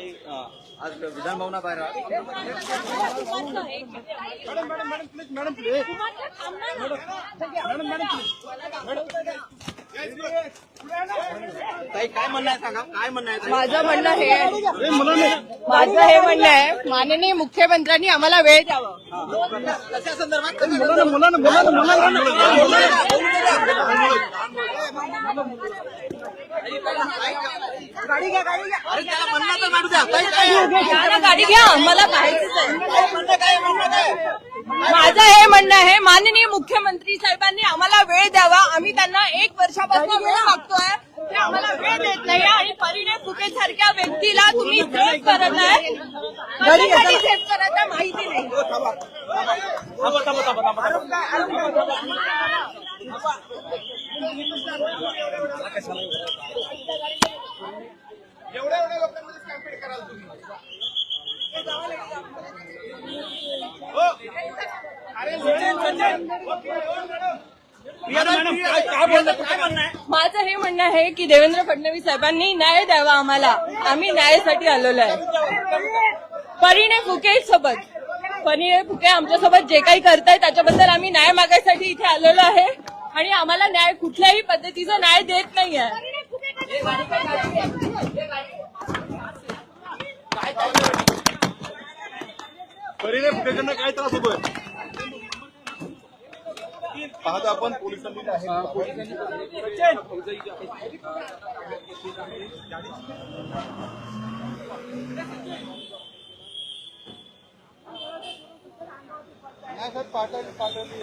ताई आज विधान भवनाबाहेर आहात. ताई काय म्हणणं आहे सांगा? काय म्हणणं आहे? ताई? माझं म्हणणं हे माझं हे म्हणणं आहे माननीय मुख्यमंत्र्यांनी आम्हाला वेळ द्यावा. कशा संदर्भात? अरे त्याला म्हणणं तर द्या. गाडी घ्या आम्हाला पाहायचंच आहे. काय म्हणणं काय म्हणणं काय? माझं हे म्हणणं आहे माननीय मुख्यमंत्री साहेबांनी आम्हाला वेळ द्यावा. आम्ही त्यांना एक वर्षापासून वेळ मागतोय. ते आम्हाला वेळ देत नाही आणि परिणय फुके सारख्या व्यक्तीला तुम्ही सेफ करत आहे. कशासाठी सेफ करत आहे माहिती नाही थांबा थांबा थांबा थांबा मॅडम काय काय बोलणं काय म्हणणं आहे माझं हे म्हणणं आहे की देवेंद्र फडणवीस साहेबांनी न्याय द्यावा आम्हाला. आम्ही न्यायासाठी आलेलो आहे. परिणय फुके सोबत. परिणय फुके आमच्यासोबत जे काही करताय त्याच्याबद्दल आम्ही न्याय मागायसाठी इथे आलेलो आहे. आणि आम्हाला न्याय कुठल्याही पद्धतीचा न्याय देत नाही आहे परिणय फुटेकरनं काय त्रास होतोय? पाहता आपण पोलिसांनी नाही सर पाठवली पाठवली